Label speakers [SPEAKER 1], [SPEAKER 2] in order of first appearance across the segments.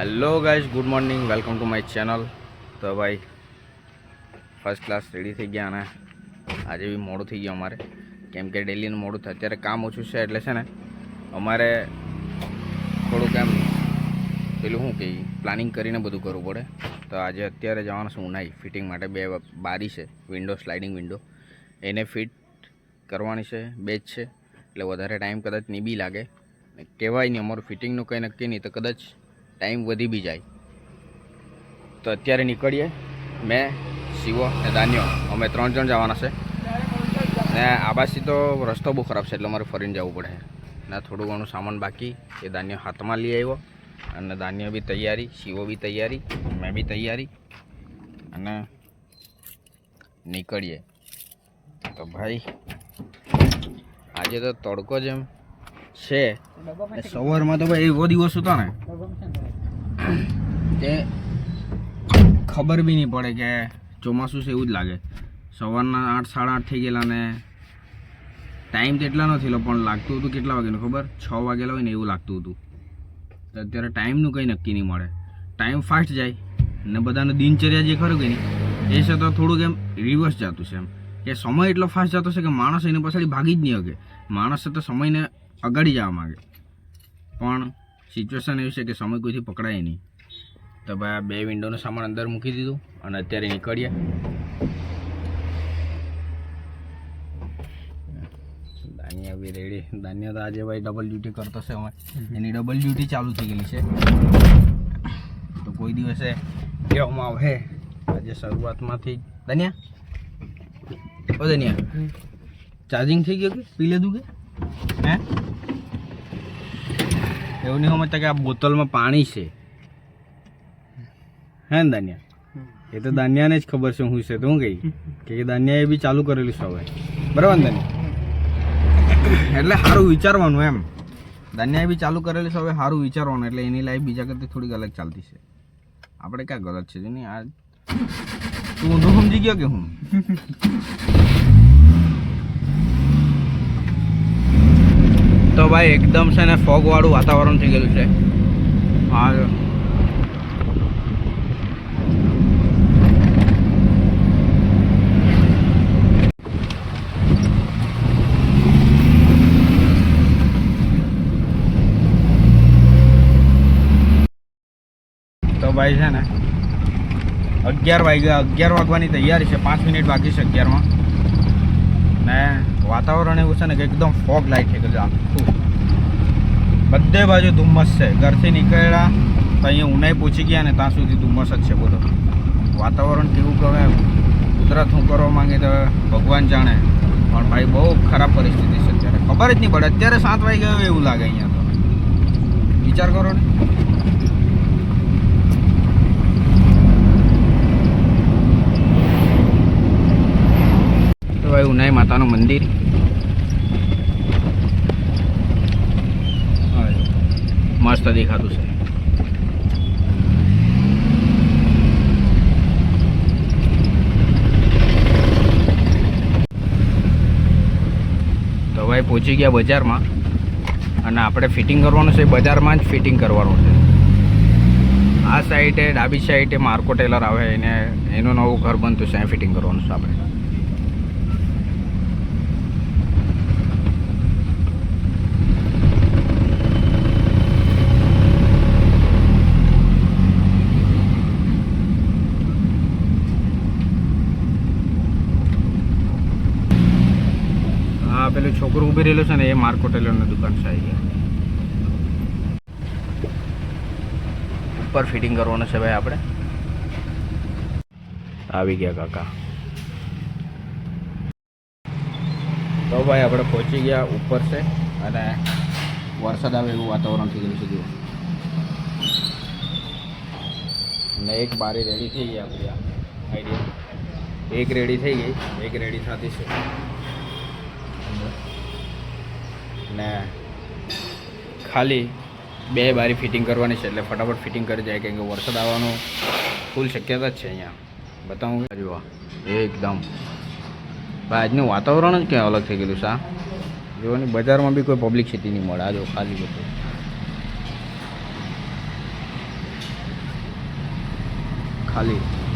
[SPEAKER 1] Hello guys good morning welcome to my channel તો ભાઈ first class ready થઈ ગયા અને આજે બી મોડું થઈ ગયું અમારે. કેમ કે ડેલીનું મોડું થાય. અત્યારે કામ ઓછું છે એટલે છે ને, અમારે થોડુંક એમ, પેલું શું કે પ્લાનિંગ કરીને બધું કરવું પડે. તો આજે અત્યારે જવાનું છે ઉનાઈ. ફિટિંગ માટે બે બારી છે. વિન્ડો સ્લાઇડિંગ વિન્ડો એને ફિટ કરવાની છે. બે જ છે. એટલે વધારે ટાઈમ કદાચ નહીં બી લાગે. કહેવાય નહીં, અમારું ફિટિંગનું કંઈ નક્કી નહીં. તો કદાચ ટાઈમ વધી બી જાય. તો અત્યારે નીકળીએ. મેં, શિવો અને દાન્યો અમે ત્રણ જણ જવાના છે. ને આબાસી તો રસ્તો બહુ ખરાબ છે, એટલે અમારે ફરીને જવું પડે. ને થોડું ઘણું સામાન બાકી. એ દાન્યો હાથમાં લઈ આવ્યો. અને દાન્યો બી તૈયારી, શિવો બી તૈયારી, મેં બી તૈયારી. અને નીકળીએ. તો ભાઈ, આજે તો તડકો જેમ છે. સવારમાં તો ભાઈ એવો દિવસ હતો ને. તે ખબર બી નહીં પડે કે ચોમાસું છે એવું જ લાગે. સવારના આઠ, સાડા આઠ થઈ ગયેલા ને ટાઈમ કેટલા નથી પણ લાગતું હતું કેટલા વાગ્યાનું ખબર? છ વાગેલા હોય ને એવું લાગતું હતું. તો અત્યારે ટાઈમનું કંઈ નક્કી નહીં મળે. ટાઈમ ફાસ્ટ જાય ને બધાને દિનચર્યા જે ખરું કે નહીં, એ છે તો થોડુંક એમ રિવર્સ જતું છે એમ. કે સમય એટલો ફાસ્ટ જતો છે કે માણસ એને પાછળ ભાગી જ નહીં શકે. માણસ તો સમયને અગાડી જવા માગે. પણ સિચ્યુએશન એવી છે કે સમય કોઈથી પકડાય નહીં. તો ભાઈ આ બે વિન્ડોનો સામાન અંદર મૂકી દીધું અને અત્યારે નીકળ્યા. દાનિયા બી રેડી દાનિયા તો આજે ભાઈ ડબલ ડ્યુટી કરતો છે અમે એની ડબલ ડ્યુટી ચાલુ થઈ ગયેલી છે. તો કોઈ દિવસે કહેવામાં આવે આજે શરૂઆતમાંથી. દાનિયા? ઓ દાનિયા. ચાર્જિંગ થઈ ગયું કે? પી લીધું કે? હે? એવું નહીં સમજતા કે આ બોટલમાં પાણી છે. હે ને દાનિયા? એ તો દાનિયાને જ ખબર છે હું છે તો હું કહી? કે દાનિયાએ બી ચાલુ કરેલું છે હવે. બરાબર ને દાનિયા? એટલે સારું વિચારવાનું એમ. દાનિયાએ બી ચાલુ કરેલું છે હવે સારું વિચારવાનું. એટલે એની લાઈફ બીજા કરતી થોડીક અલગ ચાલતી છે. આપણે ક્યાં ગલત છે નહીં આ તું ઊંધું સમજી ગયો કે હું? તો ભાઈ એકદમ છે ને ફોગવાળું વાતાવરણ થઈ ગયેલું છે. હા. તો ભાઈ છે ને અગિયાર વાગ્યા, અગિયાર વાગવાની તૈયારી છે. પાંચ મિનિટ બાકી છે અગિયારમાં. ને વાતાવરણ એવું છે ને કે એકદમ ફોગ લાઈટ થઈ ગયું છે આખું બધે બાજુ ધુમ્મસ છે. ઘરથી નીકળ્યા તો અહીંયા ઉનાઈ પહોંચી ગયા ને ત્યાં સુધી ધુમ્મસ જ છે બોલો. વાતાવરણ કેવું ગમે કુદરત હું કરવા માંગે તો ભગવાન જાણે. પણ ભાઈ, બહુ ખરાબ પરિસ્થિતિ છે અત્યારે. ખબર જ નહીં પડે. અત્યારે સાત હોય એવું લાગે અહીંયા તો. વિચાર કરો ને. તો ઉનાઈ માતાનું મંદિર. મસ્ત દેખાતું છે. તો ભાઈ પહોંચી ગયા બજારમાં અને આપણે ફિટિંગ કરવાનું છે, બજારમાં જ ફિટિંગ કરવાનું છે. આ સાઈડે ડાબી સાઈડે માર્કો ટેલર આવે, એને, એનું નવું ઘર બનતું છે ફિટિંગ કરવાનું છે આપણે હા પેલું છોકરું ઊભી રહેલું છે ને એ માર્ક હોટેલની દુકાન છે અહીંયા ઉપર ફિટિંગ કરવાનું છે ભાઈ આપણે. આવી ગયા કાકા. તો ભાઈ આપણે પહોંચી ગયા ઉપર છે અને વરસાદ આવે એવું વાતાવરણ થઈ ગયું છે જુઓ. ને એક બારી રેડી થઈ ગઈ આપણી આઈડિયા એક રેડી થઈ ગઈ એક રેડી થતી છે. ને. ખાલી બે બારી ફિટિંગ કરવાની છે એટલે ફટાફટ ફિટિંગ કરી જાય કેમ કે વરસાદ આવવાનો ફૂલ શક્યતા જ છે અહીંયા. બતાવું. જુઓ. એકદમ. ભાઈ આજનું વાતાવરણ જ ક્યાં અલગ થઈ ગયેલું છે જોવાની બજારમાં બી કોઈ પબ્લિક સિટી નહીં મળે. આ જો ખાલી બધું. ખાલી ભાઈ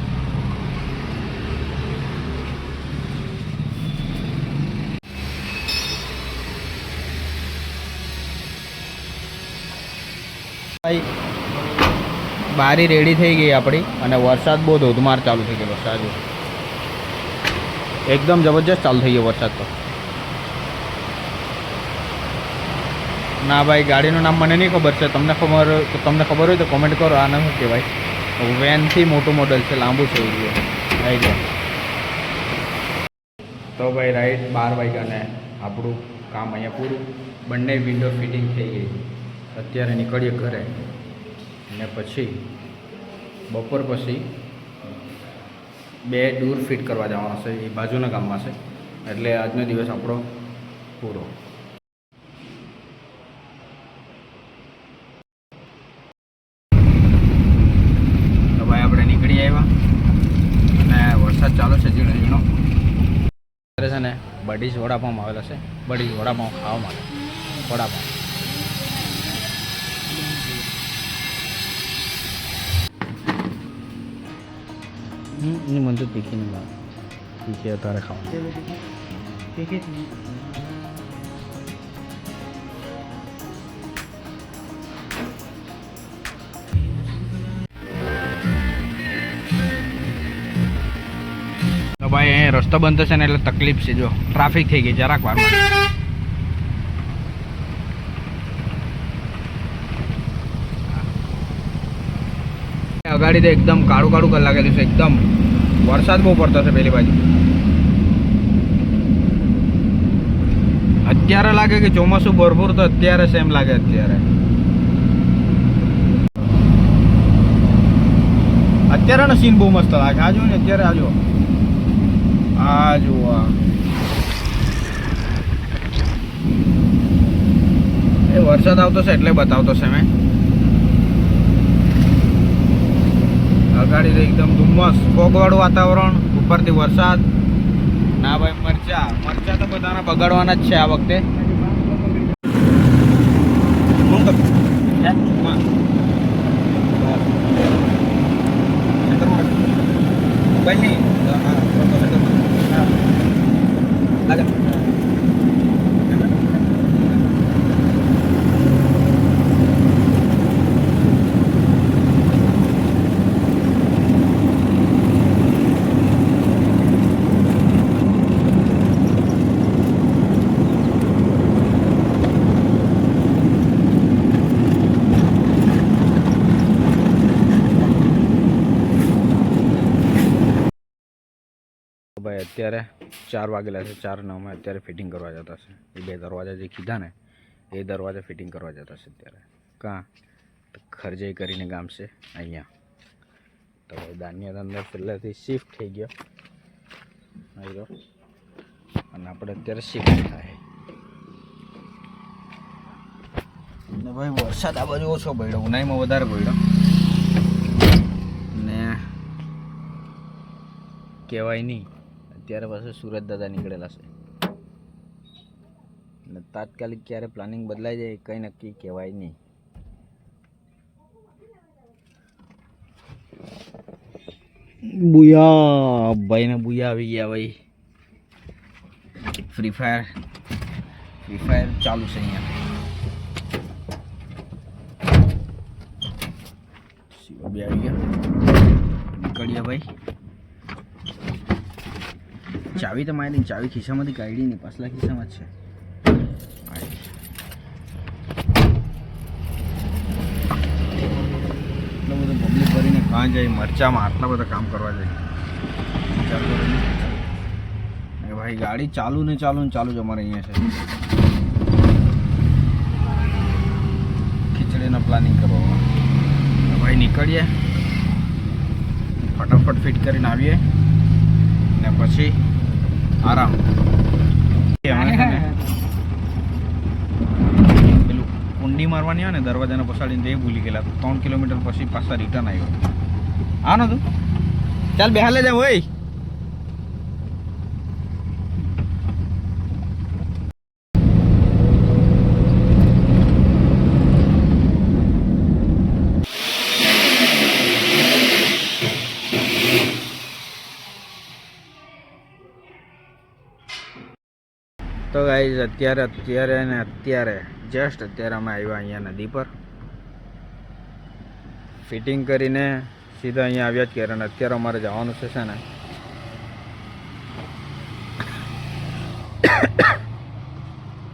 [SPEAKER 1] બારી રેડી થઈ ગઈ આપણી અને વરસાદ બહુ ધોધમાર ચાલુ થઈ ગયો વરસાદ. એકદમ જબરજસ્ત ચાલુ થઈ ગયો વરસાદ તો. ના ભાઈ, ગાડીનું નામ મને નહીં ખબર છે. તમને ખબર તમને ખબર હોય તો કોમેન્ટ કરો. આને શું કહેવાય? વેનથી મોટું મોડલ છે, લાંબુ છે એ આવી ગયા. તો ભાઈ રાઈટ બાર વાગ્યાને આપણું કામ અહીંયા પૂરું. બંને વિન્ડો ફિટિંગ થઈ ગઈ. અત્યારે નીકળીએ ઘરે. અને પછી બપોર પછી બે દૂર ફિટ કરવા જવાનો છે, એ બાજુના ગામમાં છે. એટલે આજનો દિવસ આપણો પૂરો. અત્યારે છે ને બડીજ વડાપાઉં આવેલા છે. બડીજ વડાપાઉં ખાવા માટે. વડાપાઉં. તીખી નહીં ભાવે તીખી અત્યારે ખાવા તો ભાઈ અહીંયા રસ્તો બંધ થશે ને એટલે તકલીફ છે, જો. ટ્રાફિક થઈ ગઈ જરાક વારમાં. અગાડી તો એકદમ કાળું કાળું કર લાગેલું છે, એકદમ. વરસાદ બહુ પડતો છે પેલી બાજુ. અત્યારે લાગે કે ચોમાસું ભરપૂર તો અત્યારે સેમ લાગે અત્યારે. અત્યારેનો સીન બહુ મસ્ત લાગે. આ ને, અત્યારે આ જો આ જુઓ એ વરસાદ આવતો છે એટલે બતાવતો છે મેં. અગાડી તો એકદમ ધુમ્મસ ફોગવાળું વાતાવરણ ઉપરથી વરસાદ. ના ભાઈ મરચા. મરચા તો બધાના બગાડવાના જ છે આ વખતે શું કરું? હે? માં. ખેતરમાં. ભાઈ નહીં. હા, રસ્તો ખેતરમાં. હા. લાગે. ભાઈ અત્યારે ચાર વાગેલા છે, ચાર નવમાં અત્યારે ફિટિંગ કરવા જતા છે. એ બે દરવાજા જે કીધા ને, એ દરવાજા ફિટિંગ કરવા જતા છે અત્યારે. કાં? તો કરીને ગામ છે, અહીંયા. તો ભાઈ દાનિયા અંદર પહેલાંથી શિફ્ટ થઈ ગયો. આવી અને આપણે અત્યારે શિફ્ટ થાય. ને ભાઈ, વરસાદ આ બાજુ ઓછો પડ્યો, ઉનાઈમાં વધારે પડ્યો. કહેવાય નહીં. અત્યારે પાસે સુરત દાદા નીકળેલા છે. અને તાત્કાલિક ક્યારે પ્લાનિંગ બદલાઈ જાય કંઈ નક્કી કહેવાય નહીં. બુયા, ભાઈને બુયા આવી ગયા ભાઈ. ફ્રી ફાયર ફ્રી ફાયર ચાલુ છે અહીંયા. બી આવી ગયા. નીકળ્યા ભાઈ. ચાવી તો મારી ચાવી ખિસ્સામાંથી કાઢી નહીં પાછલા ખિસ્સામાં જ છે. બધું પબ્લિક ભરીને કાં જાય, મરચામાં આટલા બધા કામ કરવા જાય. ભાઈ, ગાડી ચાલુ ને ચાલુ ને ચાલુ જ અમારે અહીંયા છે. ખીચડીનો પ્લાનિંગ કરવા ભાઈ, નીકળીએ. ફટાફટ ફિટ કરીને આવીએ. ને પછી આરામ. પેલું કુંડી મારવાની આવે ને દરવાજાને પસાડીને તે ભૂલી ગયેલા. ત્રણ કિલોમીટર પછી પાછા રિટર્ન આવ્યો. આ નતું? ચાલ બેહાલે જાવ હોય ગાઈઝ અત્યારે અત્યારે ને અત્યારે જસ્ટ અત્યારે અમે આવ્યા અહીંયા નદી પર. ફિટિંગ કરીને સીધા અહીંયા આવ્યા જ ક્યારે અત્યારે અમારે જવાનું છે ને.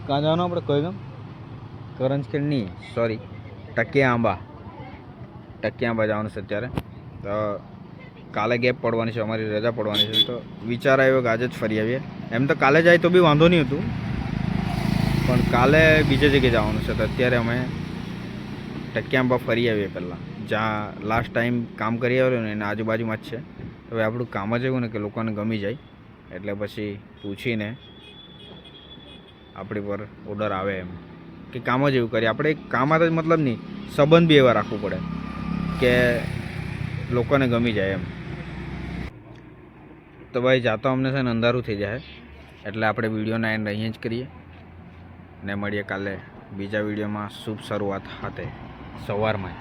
[SPEAKER 1] કાં જવાનું આપણે કઈ ગામ કરંજખેડ નહીં સોરી ટકિયા આંબા ટકિયા આંબા જવાનું છે અત્યારે. તો કાલે ગેપ પડવાની છે, અમારી રજા પડવાની છે. તો વિચાર આવ્યો કે આજે જ ફરી આવીએ. એમ તો કાલે જાય તો બી વાંધો નહીં હતું. પણ કાલે બીજે જગ્યાએ જવાનું છે તો અત્યારે અમે ટકિયાંબા ફરી આવીએ પહેલાં. જ્યાં લાસ્ટ ટાઈમ કામ કરી આવ્યો ને એના આજુબાજુમાં જ છે. હવે આપણું કામ જ એવું ને કે લોકોને ગમી જાય. એટલે પછી પૂછીને આપણી પર ઓર્ડર આવે એમ. કે કામ જ એવું કરીએ. આપણે કામમાં જ મતલબ નહીં, સંબંધ બી એવા રાખવું પડે કે લોકોને ગમી જાય એમ. તો ભાઈ જાતો અમને છે ને અંધારું થઈ જાય. એટલે આપણે વિડીયોના એન્ડ અહીંયા જ કરીએ. ને મળીએ કાલે બીજા વિડીયોમાં. શુભ શરૂઆત સાથે સવારમાં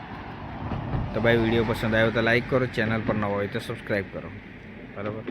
[SPEAKER 1] તો ભાઈ, વીડિયો પસંદ આવ્યો તો લાઈક કરો, ચેનલ પર ન હોય તો સબસ્ક્રાઈબ કરો. બરાબર?